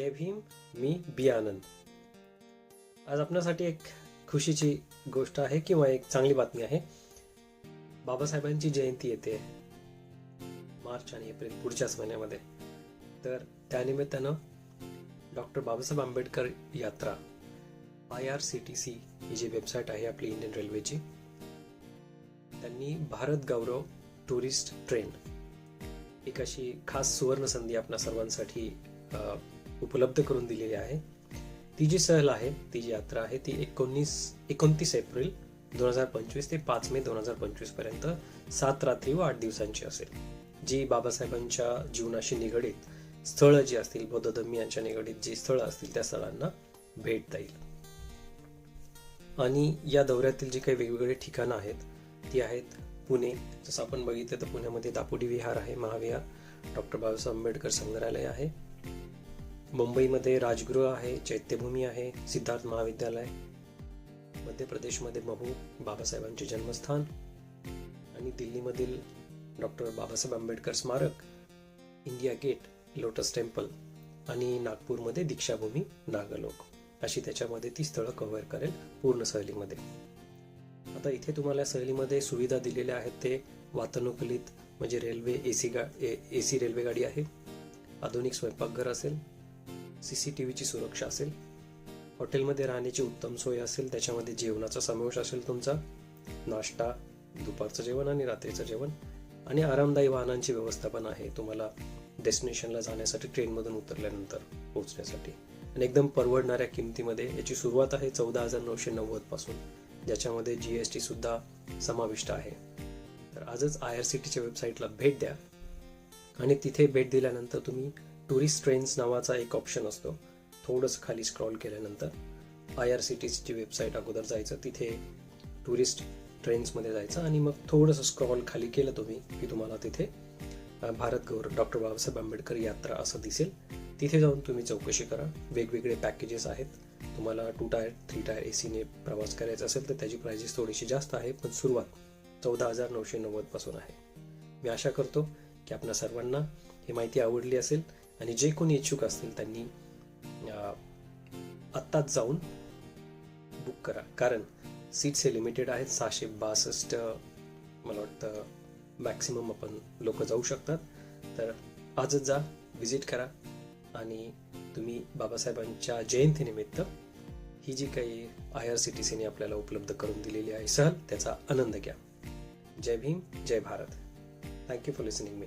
जय भीम मी बी आनंद. आज आपणासाठी एक खुशीची गोष्ट आहे किंवा एक चांगली बातमी आहे. बाबासाहेबांची जयंती येते. मार्च आणि एप्रिल पुढच्याच महिन्यामध्ये. तर त्यानिमित्तानं डॉक्टर बाबासाहेब आंबेडकर यात्रा I R C T C ही जी वेबसाईट आहे आपली इंडियन रेल्वेची त्यांनी भारत गौरव टुरिस्ट ट्रेन एक अशी खास सुवर्ण संधी आपल्या सर्वांसाठी उपलब्ध करून दिलेली आहे. ती जी सहल आहे ती जी यात्रा आहे ती एकोणीस एकोणतीस एप्रिल दोन हजार पंचवीस ते पाच मे दोन हजार पंचवीसपर्यंत सात रात्री व आठ दिवसांची असेल. जी बाबासाहेबांच्या जीवनाशी निगडीत स्थळं जी असतील बौद्ध धर्मी यांच्या निगडीत जी स्थळं असतील त्या स्थळांना भेट येईल आणि या दौऱ्यातील जी काही वेगवेगळे ठिकाणं आहेत ती आहेत पुणे. जसं आपण बघितलं तर पुण्यामध्ये दापोडी विहार आहे महाविहार. डॉक्टर बाबासाहेब आंबेडकर संग्रहालय आहे. मुंबईमध्ये राजगृह आहे चैत्यभूमी आहे सिद्धार्थ महाविद्यालय मध्य प्रदेशमध्ये महू बाबासाहेबांचे जन्मस्थान आणि दिल्लीमधील डॉक्टर बाबासाहेब आंबेडकर स्मारक इंडिया गेट लोटस टेम्पल आणि नागपूरमध्ये दीक्षाभूमी नागलोक. अशी त्याच्यामध्ये ती स्थळं कव्हर करेल पूर्ण सहलीमध्ये. आता इथे तुम्हाला सहलीमध्ये सुविधा दिलेल्या आहेत ते वातानुकूलित म्हणजे रेल्वे ए सी गा ए सी रेल्वे गाडी आहे आधुनिक स्वयंपाकघर असेल सी सी टी व्हीची सुरक्षा असेल हॉटेलमध्ये राहण्याची उत्तम सोय असेल त्याच्यामध्ये जेवणाचा समावेश असेल तुमचा नाश्ता दुपारचं जेवण आणि रात्रीचं जेवण आणि आरामदायी वाहनांची व्यवस्था पण आहे. तुम्हाला डेस्टिनेशनला जाण्यासाठी ट्रेनमधून उतरल्यानंतर पोहोचण्यासाठी. आणि एकदम परवडणाऱ्या किमतीमध्ये याची सुरुवात आहे चौदा हजार नऊशे नव्वदपासून ज्याच्यामध्ये जी एस टी सुद्धा समाविष्ट आहे. तर आजच आय आर सी टीच्या वेबसाईटला भेट द्या. आणि तिथे भेट दिल्यानंतर तुम्ही टुरिस्ट ट्रेन्स नावाचा एक ऑप्शन असतो. थोडंसं खाली स्क्रॉल केल्यानंतर आय आर सी टी सीची वेबसाईट अगोदर जायचं तिथे टुरिस्ट ट्रेन्समध्ये जायचं आणि मग थोडंसं स्क्रॉल खाली केलं तुम्ही की तुम्हाला तिथे भारत गौर डॉक्टर बाबासाहेब आंबेडकर यात्रा असं दिसेल. तिथे जाऊन तुम्ही चौकशी करा. वेगवेगळे पॅकेजेस आहेत. तुम्हाला two tier three tier A सीने प्रवास करायचा असेल तर त्याची प्रायजेस थोडीशी जास्त आहे पण सुरुवात चौदा हजार नऊशे नव्वदपासून आहे. मी आशा करतो की आपल्या सर्वांना ही माहिती आवडली असेल. आणि जे कोणी इच्छुक असतील त्यांनी आत्ताच जाऊन बुक करा. कारण सीट्स हे लिमिटेड आहेत. सहाशे बासष्ट मला वाटतं मॅक्सिमम आपण लोक जाऊ शकतात. तर आजच जा व्हिजिट करा. आणि तुम्ही बाबासाहेबांच्या जयंतीनिमित्त ही जी काही आय आर सी टी सीने आपल्याला उपलब्ध करून दिलेली आहे सहल त्याचा आनंद घ्या. जय भीम जय Bharat. Thank you for listening me